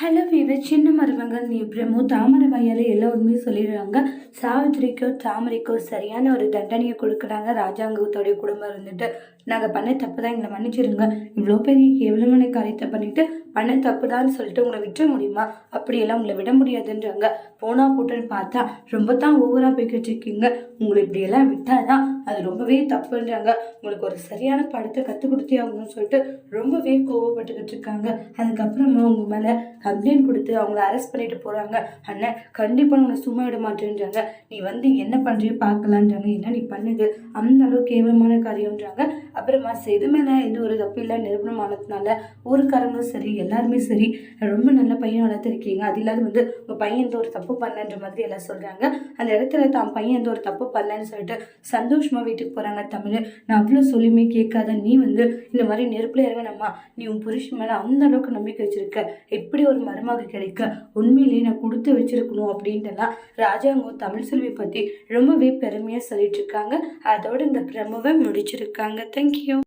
Hello viewer சின்ன மருமகள் நீ பிரம்மு தாமரை வயலை எல்லோருமே சொல்லிடுறாங்க. சாவித்திரிக்கோ தாமரைக்கோ சரியான ஒரு தண்டனையை கொடுக்குறாங்க. ராஜாங்கத்தோடைய குடும்பம் இருந்துட்டு நாங்கள் பண்ண தப்பு தான் எங்களை மன்னிச்சிருங்க. இவ்வளோ பெரிய கேவலமான காரியத்தை பண்ணிட்டு பண்ண தப்பு தான் சொல்லிட்டு உங்களை விட்டுற முடியுமா? அப்படியெல்லாம் உங்களை விட முடியாதுன்றாங்க. போனா போட்டுன்னு பார்த்தா ரொம்ப தான் ஓவராக போய்கிட்டு இருக்கீங்க. உங்களை இப்படியெல்லாம் விட்டாதான் அது ரொம்பவே தப்புன்றாங்க. உங்களுக்கு ஒரு சரியான படத்தை கற்றுக் கொடுத்தே ஆகணும்னு சொல்லிட்டு ரொம்பவே கோவப்பட்டுக்கிட்டு இருக்காங்க. அதுக்கப்புறமா உங்கள் மேலே கம்ப்ளைண்ட் கொடுத்து அவங்கள அரெஸ்ட் பண்ணிட்டு போகிறாங்க அண்ணன் கண்டிப்பாக உன்னை சும்மா விட மாட்டேன்றாங்க. நீ வந்து என்ன பண்ணுறியோ பார்க்கலான்றாங்க. என்ன நீ பண்ணுது? அந்த அளவு கேவலமான காரியம்ன்றாங்க. அப்புறமா இது மேலே எந்த ஒரு தப்பு இல்லை நிரூபணம் ஆனதுனால ஊருக்காரங்களும் சரி எல்லாருமே சரி. ரொம்ப நல்ல பையன் வளர்த்துருக்கீங்க. அது இல்லாத வந்து உங்கள் பையன் எந்த ஒரு தப்பு பண்ணலன்ற மாதிரி எல்லாம் சொல்கிறாங்க அந்த இடத்துல தான் பையன் எந்த ஒரு தப்பு பண்ணலன்னு சொல்லிட்டு சந்தோஷமாக வீட்டுக்கு போகிறாங்க தமிழ். நான் அவ்வளோ சொல்லியுமே கேட்காத. நீ வந்து இந்த மாதிரி நெருப்பில் இறங்கினம்மா. நீ உன் புருஷன் மேலே அந்த அளவுக்கு நம்பிக்கை வச்சிருக்க. எப்படி ஒரு மருமக கிடைக்க உண்மையிலேயே நான் கொடுத்து வச்சிருக்கணும் அப்படின்ட்டுலாம் ராஜாங்கம் தமிழ் செல்வி பற்றி ரொம்பவே பெருமையாக சொல்லிட்டு இருக்காங்க. அதோட இந்த பிரமவை முடிச்சிருக்காங்க. தேங்க்யூ